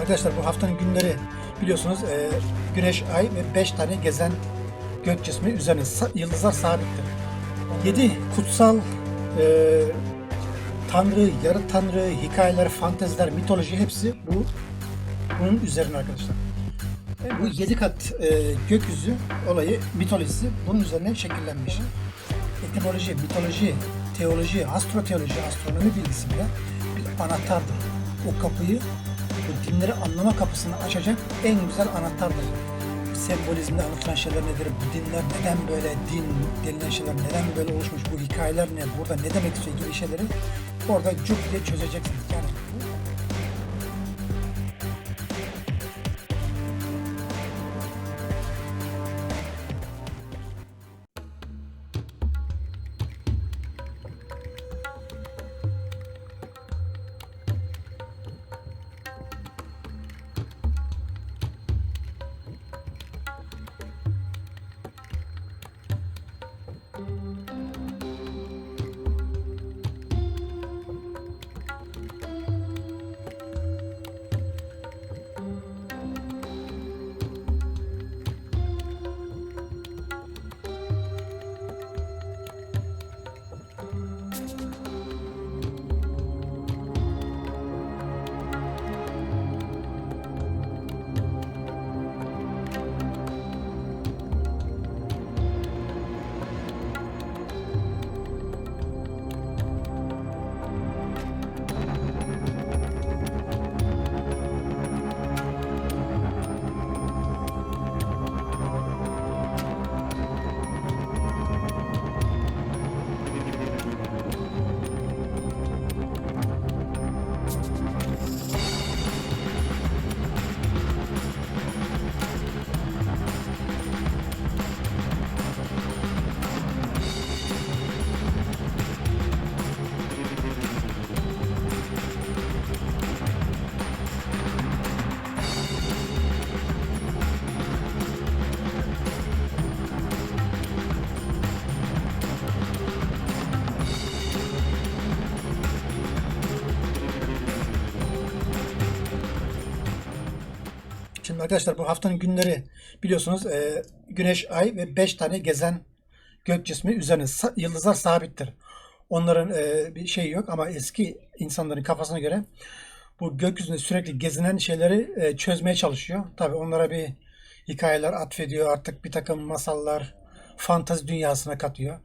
Arkadaşlar bu haftanın günleri biliyorsunuz e, Güneş, Ay ve 5 tane gezen gök cismi üzerine yıldızlar sabittir. 7 kutsal e, tanrı, yarı tanrı, hikayeler, fanteziler, mitoloji hepsi bu bunun üzerine arkadaşlar. E, bu 7 kat e, gökyüzü olayı, mitolojisi bunun üzerine şekillenmiş. Etimoloji, mitoloji, teoloji, astroteoloji, astronomi bilgisi bile bir anahtardır. O kapıyı, bu dinleri anlama kapısını açacak en güzel anahtardır. Sembolizmde anlatılan şeyler nedir? Bu dinler neden böyle din denilen şeyler neden böyle oluşmuş? Bu hikayeler ne? Burada ne demek istiyor gibi şeyleri orada cuk diye çözeceksiniz. Yani arkadaşlar bu haftanın günleri biliyorsunuz e, Güneş, Ay ve 5 tane gezen gök cismi üzerine yıldızlar sabittir. Onların e, bir şeyi yok ama eski insanların kafasına göre bu gökyüzünde sürekli gezinen şeyleri e, çözmeye çalışıyor. Tabii onlara bir hikayeler atfediyor artık bir takım masallar, fantazi dünyasına katıyor.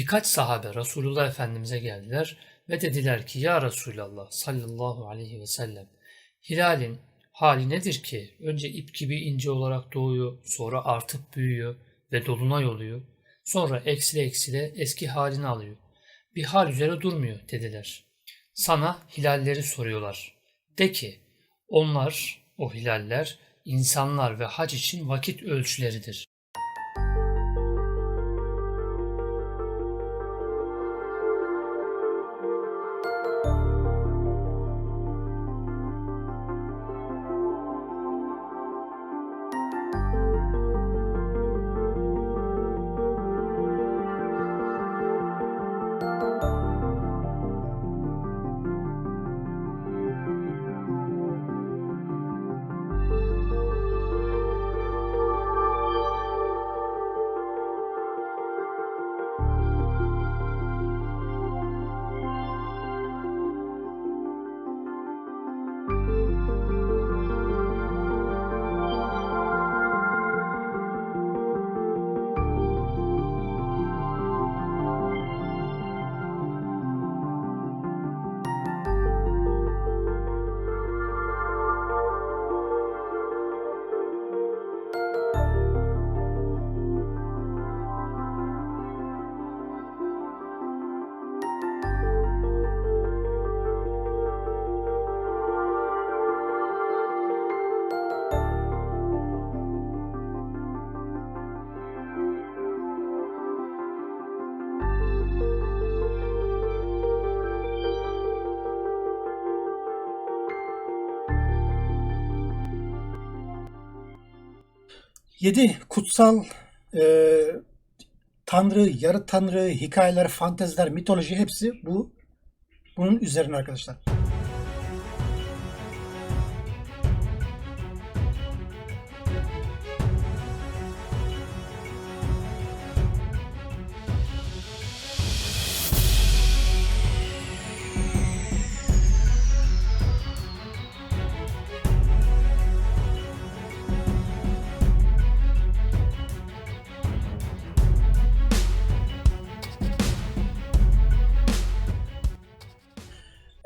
Birkaç sahabe Resulullah Efendimiz'e geldiler ve dediler ki Ya Resulallah sallallahu aleyhi ve sellem hilalin hali nedir ki önce ip gibi ince olarak doğuyor sonra artıp büyüyor ve dolunay oluyor sonra eksile eksile eski halini alıyor. Bir hal üzere durmuyor dediler. Sana hilalleri soruyorlar. De ki onlar o hilaller insanlar ve hac için vakit ölçüleridir. Yedi kutsal e, tanrı, yarı tanrı, hikayeler, fanteziler, mitoloji hepsi bu bunun üzerine arkadaşlar.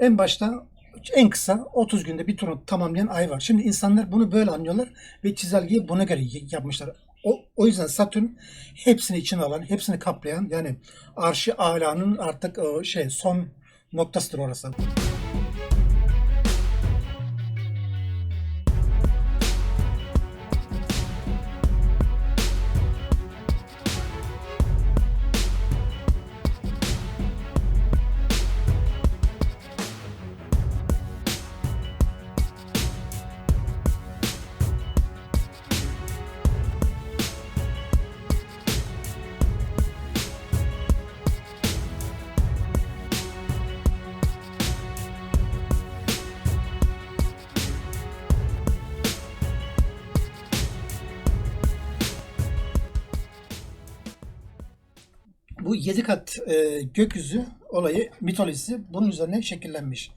En başta en kısa 30 günde bir turunu tamamlayan ay var. Şimdi insanlar bunu böyle anlıyorlar ve çizelgeyi buna göre yapmışlar. O, o yüzden Satürn hepsini içine alan, hepsini kaplayan yani arşi alanın artık e, şey son noktasıdır orası. Bu yedi kat e, gökyüzü olayı mitolojisi bunun üzerine şekillenmiş.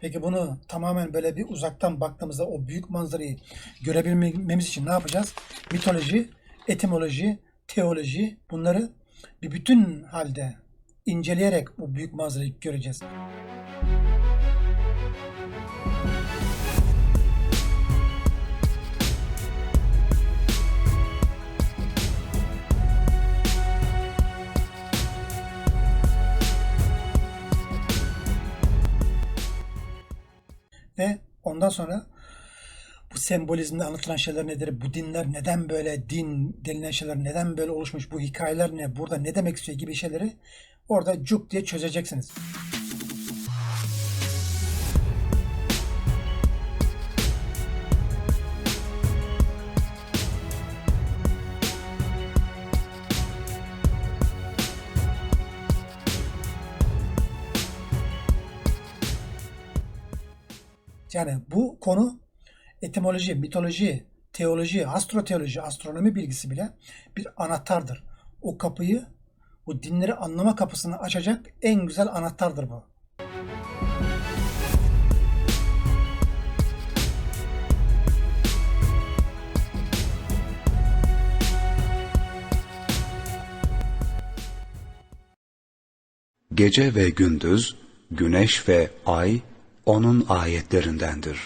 Peki bunu tamamen böyle bir uzaktan baktığımızda o büyük manzarayı görebilmemiz için ne yapacağız? Mitoloji, etimoloji, teoloji bunları bir bütün halde inceleyerek bu büyük manzarayı göreceğiz. Ondan sonra bu sembolizmde anlatılan şeyler nedir? Bu dinler neden böyle din denilen şeyler neden böyle oluşmuş? Bu hikayeler ne? Burada ne demek istiyor gibi şeyleri orada cuk diye çözeceksiniz. Yani bu konu etimoloji, mitoloji, teoloji, astroteoloji, astronomi bilgisi bile bir anahtardır. O kapıyı, o dinleri anlama kapısını açacak en güzel anahtardır bu. Gece ve gündüz, güneş ve ay onun ayetlerindendir.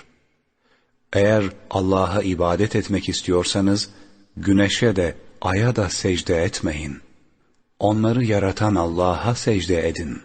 Eğer Allah'a ibadet etmek istiyorsanız, güneşe de aya da secde etmeyin. Onları yaratan Allah'a secde edin.